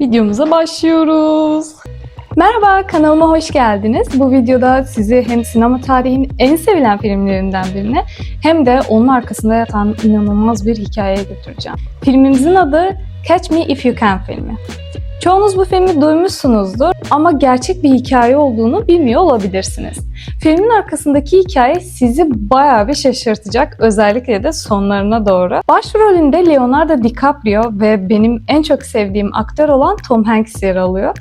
Videomuza başlıyoruz. Merhaba, kanalıma hoş geldiniz. Bu videoda sizi hem sinema tarihinin en sevilen filmlerinden birine hem de onun arkasında yatan inanılmaz bir hikayeye götüreceğim. Filmimizin adı Catch Me If You Can filmi. Çoğunuz bu filmi duymuşsunuzdur ama gerçek bir hikaye olduğunu bilmiyor olabilirsiniz. Filmin arkasındaki hikaye sizi bayağı bir şaşırtacak özellikle de sonlarına doğru. Başrolünde Leonardo DiCaprio ve benim en çok sevdiğim aktör olan Tom Hanks yer alıyor.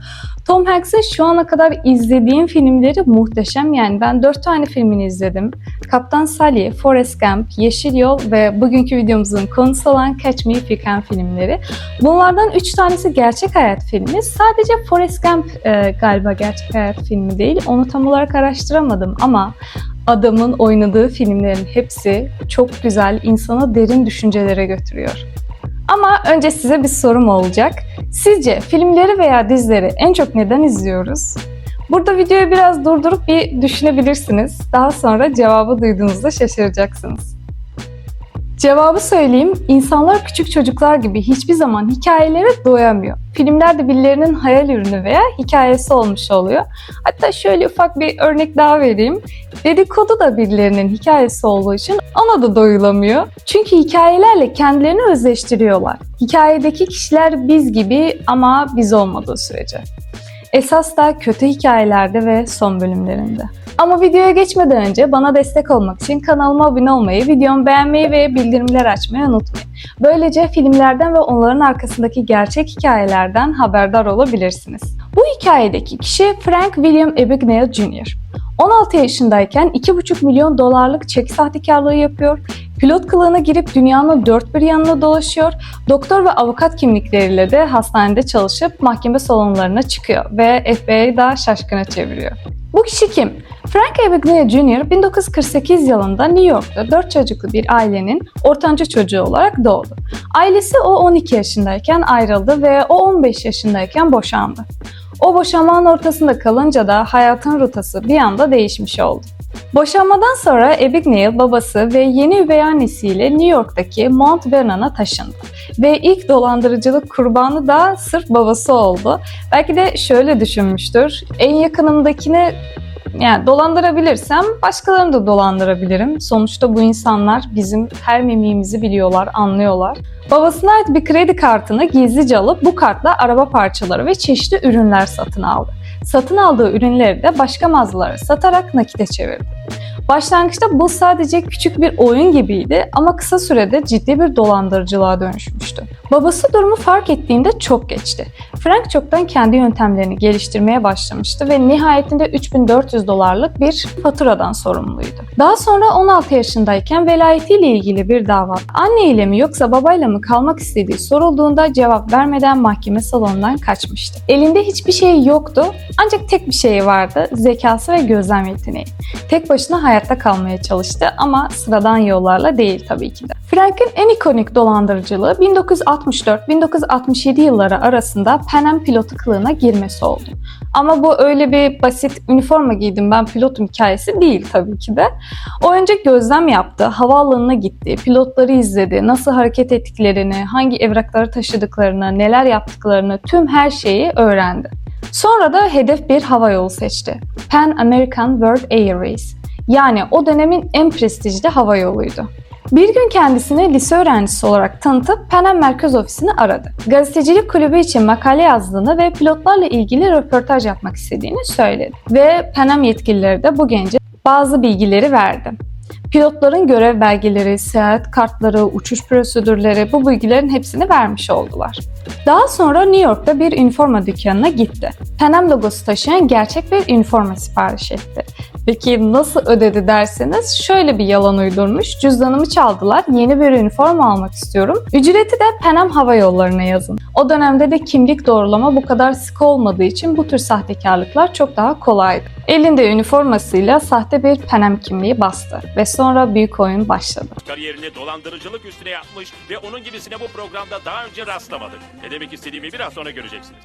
Tom Hanks'in şu ana kadar izlediğim filmleri muhteşem yani ben dört tane filmini izledim. Kaptan Sally, Forrest Gump, Yeşil Yol ve bugünkü videomuzun konusu olan Catch Me If You Can filmleri. Bunlardan üç tanesi gerçek hayat filmi. Sadece Forrest Gump e, galiba gerçek hayat filmi değil. Onu tam olarak araştıramadım ama adamın oynadığı filmlerin hepsi çok güzel, insanı derin düşüncelere götürüyor. Ama önce size bir sorum olacak. Sizce filmleri veya dizileri en çok neden izliyoruz? Burada videoyu biraz durdurup bir düşünebilirsiniz. Daha sonra cevabı duyduğunuzda şaşıracaksınız. Cevabı söyleyeyim, insanlar küçük çocuklar gibi hiçbir zaman hikayelere doyamıyor. Filmler de birilerinin hayal ürünü veya hikayesi olmuş oluyor. Hatta şöyle ufak bir örnek daha vereyim. Dedikodu da birilerinin hikayesi olduğu için ona da doyulamıyor. Çünkü hikayelerle kendilerini özleştiriyorlar. Hikayedeki kişiler biz gibi ama biz olmadığı sürece. Esas da kötü hikayelerde ve son bölümlerinde. Ama videoya geçmeden önce bana destek olmak için kanalıma abone olmayı, videomu beğenmeyi ve bildirimler açmayı unutmayın. Böylece filmlerden ve onların arkasındaki gerçek hikayelerden haberdar olabilirsiniz. Bu hikayedeki kişi Frank William Abagnale Jr. 16 yaşındayken 2,5 milyon dolarlık çek sahtekarlığı yapıyor, pilot kılığına girip dünyanın dört bir yanına dolaşıyor, doktor ve avukat kimlikleriyle de hastanede çalışıp mahkeme salonlarına çıkıyor ve FBI'yi daha şaşkına çeviriyor. Bu kişi kim? Frank Abagnale Jr. 1948 yılında New York'ta 4 çocuklu bir ailenin ortanca çocuğu olarak doğdu. Ailesi o 12 yaşındayken ayrıldı ve o 15 yaşındayken boşandı. O boşanmanın ortasında kalınca da hayatın rotası bir anda değişmiş oldu. Boşanmadan sonra Abigail babası ve yeni üvey annesiyle New York'taki Mount Vernon'a taşındı. Ve ilk dolandırıcılık kurbanı da sırf babası oldu. Belki de şöyle düşünmüştür. En yakınımdakini yani dolandırabilirsem başkalarını da dolandırabilirim. Sonuçta bu insanlar bizim her mimiğimizi biliyorlar, anlıyorlar. Babasına ait bir kredi kartını gizlice alıp bu kartla araba parçaları ve çeşitli ürünler satın aldı. Satın aldığı ürünleri de başka mağazalara satarak nakite çevirdi. Başlangıçta bu sadece küçük bir oyun gibiydi ama kısa sürede ciddi bir dolandırıcılığa dönüşmüştü. Babası durumu fark ettiğinde çok geçti. Frank çoktan kendi yöntemlerini geliştirmeye başlamıştı ve nihayetinde 3400 dolarlık bir faturadan sorumluydu. Daha sonra 16 yaşındayken velayetiyle ilgili bir dava anne ile mi yoksa babayla mı kalmak istediği sorulduğunda cevap vermeden mahkeme salonundan kaçmıştı. Elinde hiçbir şey yoktu ancak tek bir şey vardı zekası ve gözlem yeteneği. Tek başına hayatta kalmaya çalıştı ama sıradan yollarla değil tabii ki de. Frank'in en ikonik dolandırıcılığı 1964-1967 yılları arasında Pan Am pilotu kılığına girmesi oldu. Ama bu öyle bir basit üniforma giydim ben pilotum hikayesi değil tabii ki de. O önce gözlem yaptı, havaalanına gitti, pilotları izledi, nasıl hareket ettiklerini, hangi evrakları taşıdıklarını, neler yaptıklarını tüm her şeyi öğrendi. Sonra da hedef bir havayolu seçti. Pan American World Airways. Yani o dönemin en prestijli hava yoluydu. Bir gün kendisini lise öğrencisi olarak tanıtıp Pan Am Merkez Ofisi'ni aradı. Gazetecilik kulübü için makale yazdığını ve pilotlarla ilgili röportaj yapmak istediğini söyledi. Ve Pan Am yetkilileri de bu gence bazı bilgileri verdi. Pilotların görev belgeleri, seyahat kartları, uçuş prosedürleri bu bilgilerin hepsini vermiş oldular. Daha sonra New York'ta bir üniforma dükkanına gitti. Pan Am logosu taşıyan gerçek bir üniforma sipariş etti. Peki nasıl ödedi derseniz şöyle bir yalan uydurmuş. Cüzdanımı çaldılar, yeni bir üniforma almak istiyorum. Ücreti de Pan Am Hava Yolları'na yazın. O dönemde de kimlik doğrulama bu kadar sık olmadığı için bu tür sahtekarlıklar çok daha kolaydı. Elinde üniformasıyla sahte bir Pan Am kimliği bastı ve sonra büyük oyun başladı. Kariyerini dolandırıcılık üstüne yapmış ve onun gibisine bu programda daha önce rastlamadık. Ne demek istediğimi biraz sonra göreceksiniz.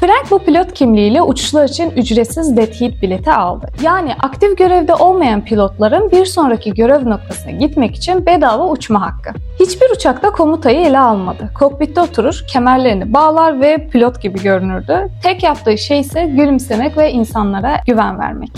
Frank bu pilot kimliğiyle uçuşlar için ücretsiz dead heat bileti aldı. Yani aktif görevde olmayan pilotların bir sonraki görev noktasına gitmek için bedava uçma hakkı. Hiçbir uçakta komutayı ele almadı. Kokpitte oturur, kemerlerini bağlar ve pilot gibi görünürdü. Tek yaptığı şey ise gülümsemek ve insanlara güven vermek.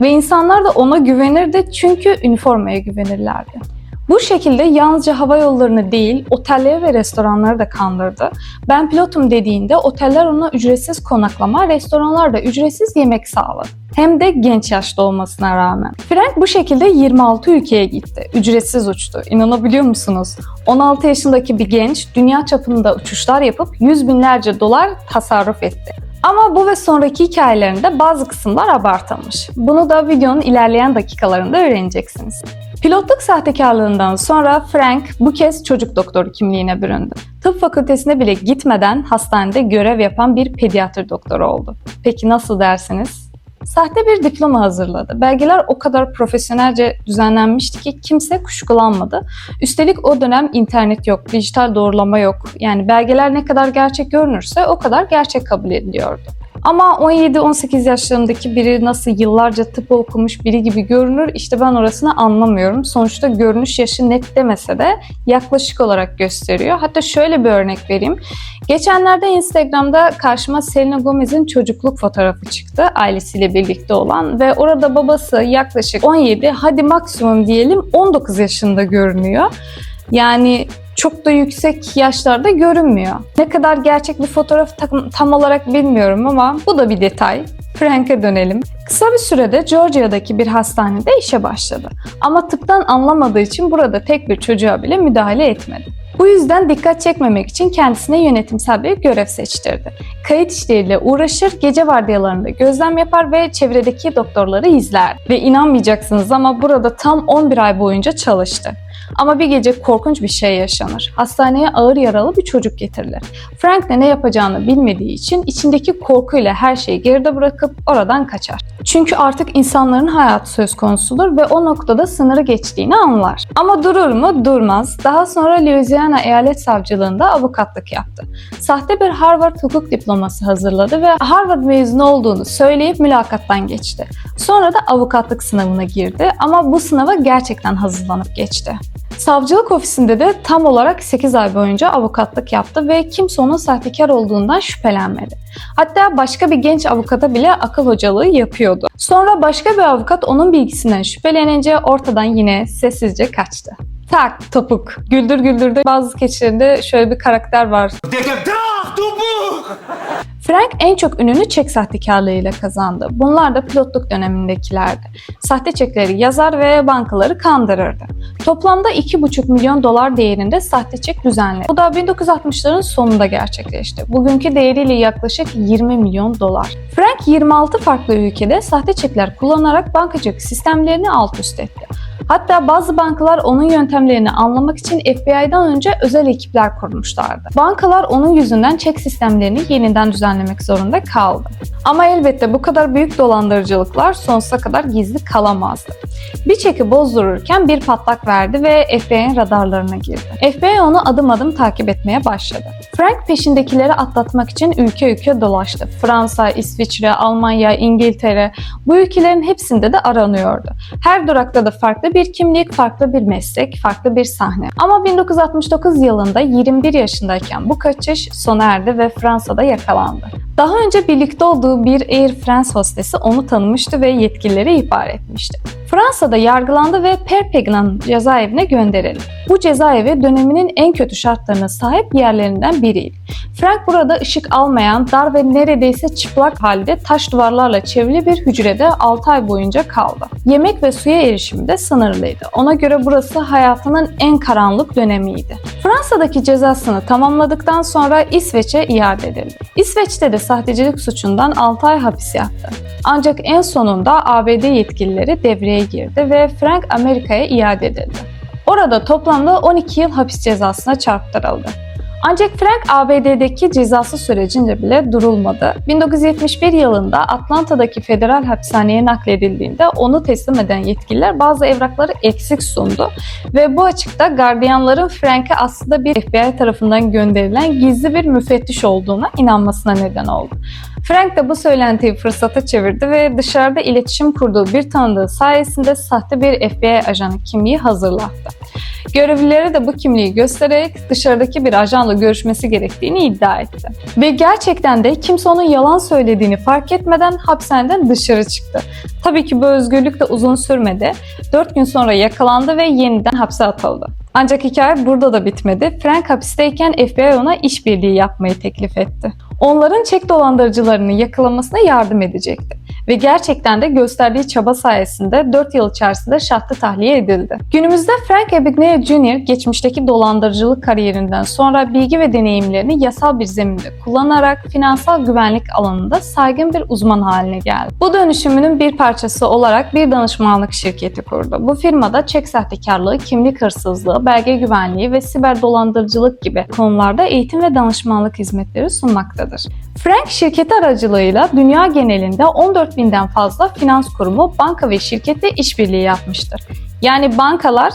Ve insanlar da ona güvenirdi çünkü üniformaya güvenirlerdi. Bu şekilde yalnızca hava yollarını değil, otelleri ve restoranları da kandırdı. Ben pilotum dediğinde oteller ona ücretsiz konaklama, restoranlar da ücretsiz yemek sağladı. Hem de genç yaşta olmasına rağmen. Frank bu şekilde 26 ülkeye gitti. Ücretsiz uçtu. İnanabiliyor musunuz? 16 yaşındaki bir genç dünya çapında uçuşlar yapıp yüz binlerce dolar tasarruf etti. Ama bu ve sonraki hikayelerinde bazı kısımlar abartılmış. Bunu da videonun ilerleyen dakikalarında öğreneceksiniz. Pilotluk sahtekarlığından sonra Frank bu kez çocuk doktoru kimliğine büründü. Tıp fakültesine bile gitmeden hastanede görev yapan bir pediatr doktoru oldu. Peki nasıl dersiniz? Sahte bir diploma hazırladı. Belgeler o kadar profesyonelce düzenlenmişti ki kimse kuşkulanmadı. Üstelik o dönem internet yok, dijital doğrulama yok. Yani belgeler ne kadar gerçek görünürse o kadar gerçek kabul ediliyordu. Ama 17-18 yaşlarındaki biri nasıl yıllarca tıp okumuş biri gibi görünür işte ben orasını anlamıyorum. Sonuçta görünüş yaşı net demese de yaklaşık olarak gösteriyor. Hatta şöyle bir örnek vereyim. Geçenlerde Instagram'da karşıma Selena Gomez'in çocukluk fotoğrafı çıktı ailesiyle birlikte olan ve orada babası yaklaşık 17 hadi maksimum diyelim 19 yaşında görünüyor. Yani çok da yüksek yaşlarda görünmüyor. Ne kadar gerçek bir fotoğraf tam, tam olarak bilmiyorum ama bu da bir detay. Frank'e dönelim. Kısa bir sürede Georgia'daki bir hastanede işe başladı. Ama tıptan anlamadığı için burada tek bir çocuğa bile müdahale etmedi. Bu yüzden dikkat çekmemek için kendisine yönetimsel bir görev seçtirdi. Kayıt işleriyle uğraşır, gece vardiyalarında gözlem yapar ve çevredeki doktorları izler. Ve inanmayacaksınız ama burada tam 11 ay boyunca çalıştı. Ama bir gece korkunç bir şey yaşanır. Hastaneye ağır yaralı bir çocuk getirilir. Frank de ne yapacağını bilmediği için içindeki korkuyla her şeyi geride bırakıp oradan kaçar. Çünkü artık insanların hayatı söz konusudur ve o noktada sınırı geçtiğini anlar. Ama durur mu? Durmaz. Daha sonra Louisiana Eyalet Savcılığında avukatlık yaptı. Sahte bir Harvard hukuk diploması hazırladı ve Harvard mezunu olduğunu söyleyip mülakattan geçti. Sonra da avukatlık sınavına girdi ama bu sınava gerçekten hazırlanıp geçti. Savcılık ofisinde de tam olarak 8 ay boyunca avukatlık yaptı ve kimse onun sahtekar olduğundan şüphelenmedi. Hatta başka bir genç avukata bile akıl hocalığı yapıyordu. Sonra başka bir avukat onun bilgisinden şüphelenince ortadan yine sessizce kaçtı. Tak topuk. Güldür Güldür'de bazı keçilerinde şöyle bir karakter var. Frank en çok ününü çek sahtekarlığıyla kazandı. Bunlar da pilotluk dönemindekilerdi. Sahte çekleri yazar ve bankaları kandırırdı. Toplamda 2,5 milyon dolar değerinde sahte çek düzenledi. Bu da 1960'ların sonunda gerçekleşti. Bugünkü değeriyle yaklaşık 20 milyon dolar. Frank 26 farklı ülkede sahte çekler kullanarak bankacılık sistemlerini alt üst etti. Hatta bazı bankalar onun yöntemlerini anlamak için FBI'dan önce özel ekipler kurmuşlardı. Bankalar onun yüzünden çek sistemlerini yeniden düzenlemek zorunda kaldı. Ama elbette bu kadar büyük dolandırıcılıklar sonsuza kadar gizli kalamazdı. Bir çeki bozdururken bir patlak verdi ve FBI'nin radarlarına girdi. FBI onu adım adım takip etmeye başladı. Frank peşindekileri atlatmak için ülke ülke dolaştı. Fransa, İsviçre, Almanya, İngiltere bu ülkelerin hepsinde de aranıyordu. Her durakta da farklı bir kimlik, farklı bir meslek, farklı bir sahne. Ama 1969 yılında 21 yaşındayken bu kaçış sona erdi ve Fransa'da yakalandı. Daha önce birlikte olduğu bir Air France hostesi onu tanımıştı ve yetkilileri ihbar etmişti. Fransa'da yargılandı ve Perpignan cezaevine gönderildi. Bu cezaevi döneminin en kötü şartlarına sahip yerlerinden biriydi. Frank burada ışık almayan, dar ve neredeyse çıplak halde taş duvarlarla çevrili bir hücrede 6 ay boyunca kaldı. Yemek ve suya erişimi de sınırlıydı. Ona göre burası hayatının en karanlık dönemiydi. Fransa'daki cezasını tamamladıktan sonra İsveç'e iade edildi. İsveç'te de sahtecilik suçundan 6 ay hapis yattı. Ancak en sonunda ABD yetkilileri devreye girdi ve Frank Amerika'ya iade edildi. Orada toplamda 12 yıl hapis cezasına çarptırıldı. Ancak Frank ABD'deki cezası sürecince bile durulmadı. 1971 yılında Atlanta'daki federal hapishaneye nakledildiğinde onu teslim eden yetkililer bazı evrakları eksik sundu ve bu açıkta gardiyanların Frank'e aslında bir FBI tarafından gönderilen gizli bir müfettiş olduğuna inanmasına neden oldu. Frank de bu söylentiyi fırsata çevirdi ve dışarıda iletişim kurduğu bir tanıdığı sayesinde sahte bir FBI ajanı kimliği hazırlattı. Görevlileri de bu kimliği göstererek dışarıdaki bir ajanla görüşmesi gerektiğini iddia etti. Ve gerçekten de kimse onun yalan söylediğini fark etmeden hapishaneden dışarı çıktı. Tabii ki bu özgürlük de uzun sürmedi. 4 gün sonra yakalandı ve yeniden hapse atıldı. Ancak hikaye burada da bitmedi. Frank hapisteyken FBI ona işbirliği yapmayı teklif etti. Onların çek dolandırıcılarını yakalamasına yardım edecekti. Ve gerçekten de gösterdiği çaba sayesinde 4 yıl içerisinde şahtı tahliye edildi. Günümüzde Frank Abagnale Jr. geçmişteki dolandırıcılık kariyerinden sonra bilgi ve deneyimlerini yasal bir zeminde kullanarak finansal güvenlik alanında saygın bir uzman haline geldi. Bu dönüşümünün bir parçası olarak bir danışmanlık şirketi kurdu. Bu firmada çek sahtekarlığı, kimlik hırsızlığı, belge güvenliği ve siber dolandırıcılık gibi konularda eğitim ve danışmanlık hizmetleri sunmaktadır. Frank şirketi aracılığıyla dünya genelinde 14 binden fazla finans kurumu, banka ve şirkette işbirliği yapmıştır. Yani bankalar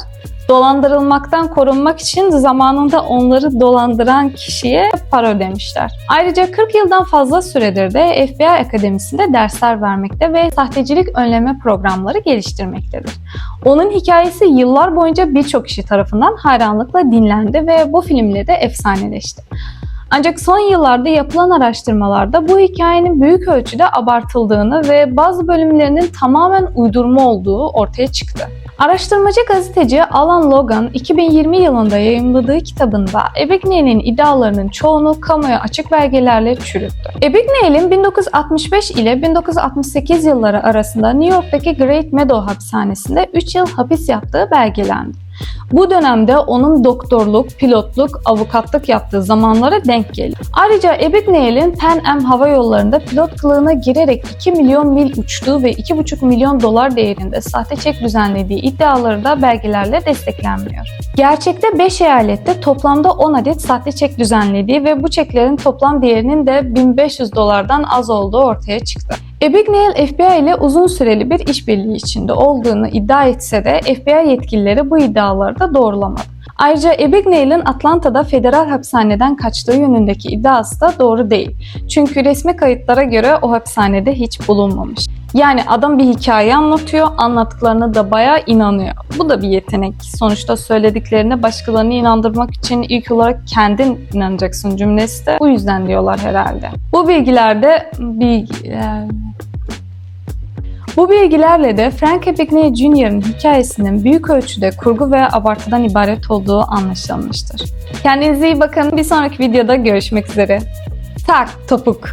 dolandırılmaktan korunmak için zamanında onları dolandıran kişiye para ödemişler. Ayrıca 40 yıldan fazla süredir de FBI Akademisi'nde dersler vermekte ve sahtecilik önleme programları geliştirmektedir. Onun hikayesi yıllar boyunca birçok kişi tarafından hayranlıkla dinlendi ve bu filmle de efsaneleşti. Ancak son yıllarda yapılan araştırmalarda bu hikayenin büyük ölçüde abartıldığını ve bazı bölümlerinin tamamen uydurma olduğu ortaya çıktı. Araştırmacı gazeteci Alan Logan 2020 yılında yayımladığı kitabında Abagnale'in iddialarının çoğunu kamuya açık belgelerle çürüttü. Abagnale'in 1965 ile 1968 yılları arasında New York'taki Great Meadow hapishanesinde 3 yıl hapis yaptığı belgelendi. Bu dönemde onun doktorluk, pilotluk, avukatlık yaptığı zamanlara denk geliyor. Ayrıca Abagnale'in Pan Am hava yollarında pilot kılığına girerek 2 milyon mil uçtuğu ve 2,5 milyon dolar değerinde sahte çek düzenlediği iddiaları da belgelerle desteklenmiyor. Gerçekte 5 eyalette toplamda 10 adet sahte çek düzenlediği ve bu çeklerin toplam değerinin de 1500 dolardan az olduğu ortaya çıktı. Abagnale FBI ile uzun süreli bir işbirliği içinde olduğunu iddia etse de FBI yetkilileri bu iddiaları da doğrulamadı. Ayrıca Abagnale'in Atlanta'da federal hapishaneden kaçtığı yönündeki iddiası da doğru değil. Çünkü resmi kayıtlara göre o hapishanede hiç bulunmamış. Yani adam bir hikaye anlatıyor, anlattıklarına da bayağı inanıyor. Bu da bir yetenek. Sonuçta söylediklerine başkalarını inandırmak için ilk olarak kendin inanacaksın cümlesi de bu yüzden diyorlar herhalde. Bu bilgilerde bilgi... e, Bu bilgilerle de Frank Abagnale Jr.'ın hikayesinin büyük ölçüde kurgu ve abartıdan ibaret olduğu anlaşılmıştır. Kendinize iyi bakın. Bir sonraki videoda görüşmek üzere. Tak topuk.